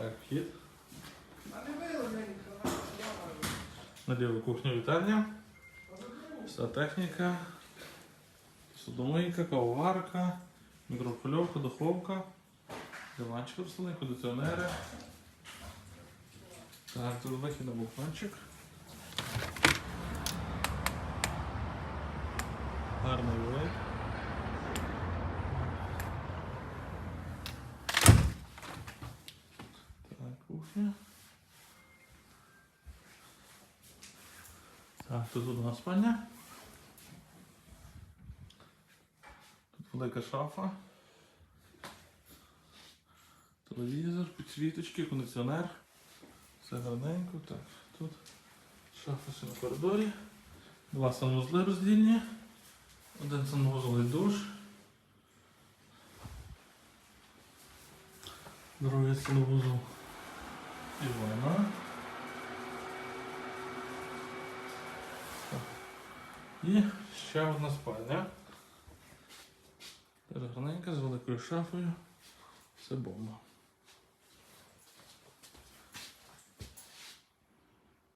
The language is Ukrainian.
Так, вхід. На ліву кухню вітальня. Вся техніка. Судомийка, кавоварка, мікрохвильовка, духовка, диванчик розставлений, кондиціонери. Так, тут вихід на балкончик. Гарний вид. Так, тут одна спальня. Тут велика шафа. Телевізор, підсвіточки, кондиціонер. Все гарненько. Так, тут шафа ще на коридорі. Два санвузли роздільні. Один санвузол і душ. Другий санвузол і ванна. І ще одна спальня. Теж з великою шафою. Це бомба.